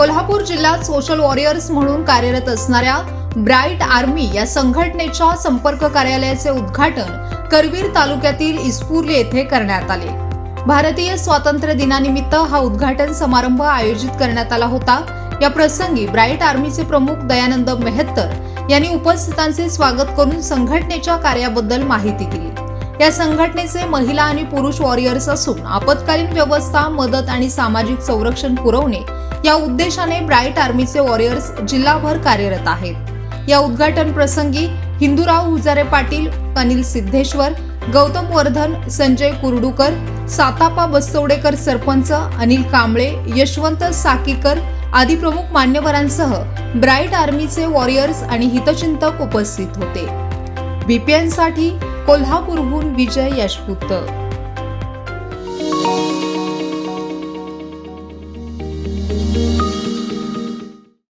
कोल्हापूर जिल्ह्यात social warriors म्हणून कार्यरत असणाऱ्या ब्राईट आर्मी या संघटनेच्या संपर्क कार्यालयाचे उद्घाटन करवीर तालुक्यातील इस्पुर्ली येथे करण्यात आले. भारतीय स्वातंत्र्य दिनानिमित्त हा उद्घाटन समारंभ आयोजित करण्यात आला होता. या प्रसंगी ब्राईट आर्मीचे प्रमुख दयानंद मेहत्तर यांनी उपस्थितांचे स्वागत करून संघटनेच्या कार्याबद्दल माहिती दिली. या संघटनेचे महिला आणि पुरुष वॉरियर्स असून आपत्कालीन व्यवस्था मदत आणि सामाजिक संरक्षण पुरवणे या उद्देशाने ब्राईट आर्मीचे वॉरियर्स जिल्हाभर कार्यरत आहेत. या उद्घाटन प्रसंगी हिंदूराव हुजारे पाटील अनिल सिद्धेश्वर गौतम वर्धन संजय कुर्डूकर सातापा बस्तवडेकर सरपंच अनिल कांबळे यशवंत साकीकर आदी प्रमुख मान्यवरांसह ब्राईट आर्मीचे वॉरियर्स आणि हितचिंतक उपस्थित होते. बीपीएनसाठी कोल्हापूरहून विजय यशपुत.